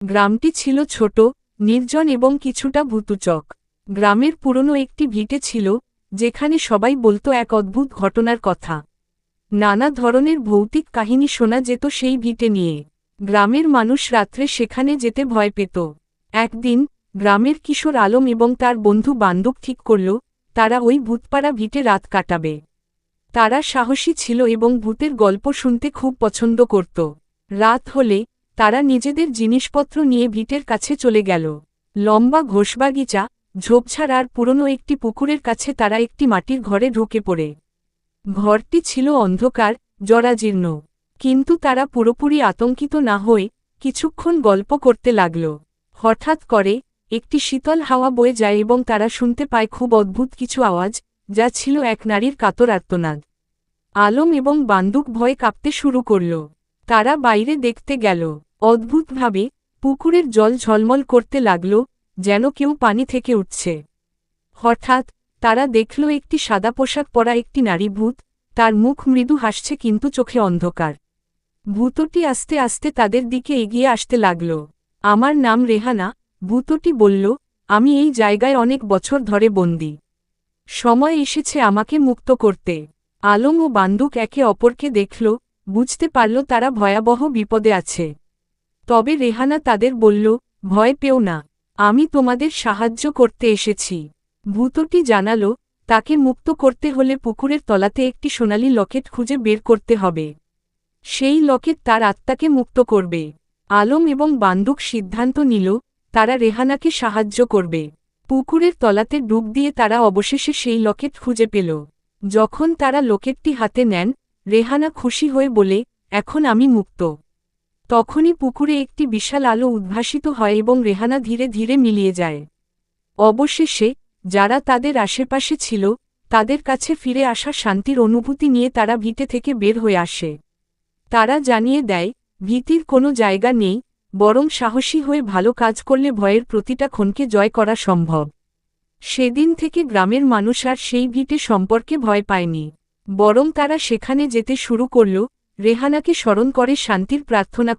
গ্রামটি ছিল ছোট, নির্জন এবং কিছুটা ভূতুচক। গ্রামের পুরনো একটি ভিটে ছিল, যেখানে সবাই বলতো এক অদ্ভুত ঘটনার কথা। নানা ধরনের ভৌতিক কাহিনী শোনা যেত সেই ভিটে নিয়ে। গ্রামের মানুষ রাত্রে সেখানে যেতে ভয় পেত। একদিন, গ্রামের কিশোর আলম এবং তার বন্ধু বান্ধব ঠিক করল, তারা ওই ভূতপাড়া ভিটে রাত কাটাবে। তারা সাহসী ছিল এবং ভূতের গল্প শুনতে খুব পছন্দ করত। রাত হলে তারা নিজেদের জিনিসপত্র নিয়ে ভিটের কাছে চলে গেল। লম্বা ঘোষবাগিচা, ঝোপঝাড় আর পুরনো একটি পুকুরের কাছে তারা একটি মাটির ঘরে ঢুকে পড়ে। ঘরটি ছিল অন্ধকার, জরাজীর্ণ। কিন্তু তারা পুরোপুরি আতঙ্কিত না হয়ে কিছুক্ষণ গল্প করতে লাগল। হঠাৎ করে একটি শীতল হাওয়া বয়ে যায় এবং তারা শুনতে পায় খুব অদ্ভুত কিছু আওয়াজ, যা ছিল এক নারীর কাতর আর্তনাদ। আলম এবং বান্দুক ভয়ে কাঁপতে শুরু করল। তারা বাইরে দেখতে গেল। অদ্ভুতভাবে পুকুরের জল ঝলমল করতে লাগল, যেন কেউ পানি থেকে উঠছে। হঠাৎ তারা দেখল একটি সাদা পোশাক পরা একটি নারী ভূত, তার মুখ মৃদু হাসছে কিন্তু চোখে অন্ধকার। ভূতটি আস্তে আস্তে তাদের দিকে এগিয়ে আসতে লাগল। আমার নাম রেহানা ভূতটি বলল, আমি এই জায়গায় অনেক বছর ধরে বন্দি। সময় এসেছে আমাকে মুক্ত করতে। আলম ও বান্দুক একে অপরকে দেখল বুঝতে পারল তারা ভয়াবহ বিপদে আছে। তবে রেহানা তাদের বলল, ভয় পেও না, আমি তোমাদের সাহায্য করতে এসেছি। ভূতটি জানালো, তাকে মুক্ত করতে হলে পুকুরের তলাতে একটি সোনালি লকেট খুঁজে বের করতে হবে। সেই লকেট তার আত্মাকে মুক্ত করবে। আলম এবং বান্দুক সিদ্ধান্ত নিল, তারা রেহানাকে সাহায্য করবে। পুকুরের তলাতে ডুব দিয়ে তারা অবশেষে সেই লকেট খুঁজে পেল। যখন তারা লকেটটি হাতে নেন রেহানা খুশি হয়ে বলে, এখন আমি মুক্ত। তখনই পুকুরে একটি বিশাল আলো উদ্ভাসিত হয় এবং রেহানা ধীরে ধীরে মিলিয়ে যায়। অবশেষে, যারা তাদের আশেপাশে ছিল, তাদের কাছে ফিরে আসা শান্তির অনুভূতি নিয়ে তারা ভিটে থেকে বের হয়ে আসে। তারা জানিয়ে দেয়, ভীতির কোনো জায়গা নেই, বরং সাহসী হয়ে ভালো কাজ করলে ভয়ের প্রতিটা ক্ষণকে জয় করা সম্ভব। সেদিন থেকে গ্রামের মানুষ আর সেই ভিটে সম্পর্কে ভয় পায়নি। বরং তারা সেখানে যেতে শুরু করল রেহানাকে স্মরণ করে শান্তির প্রার্থনা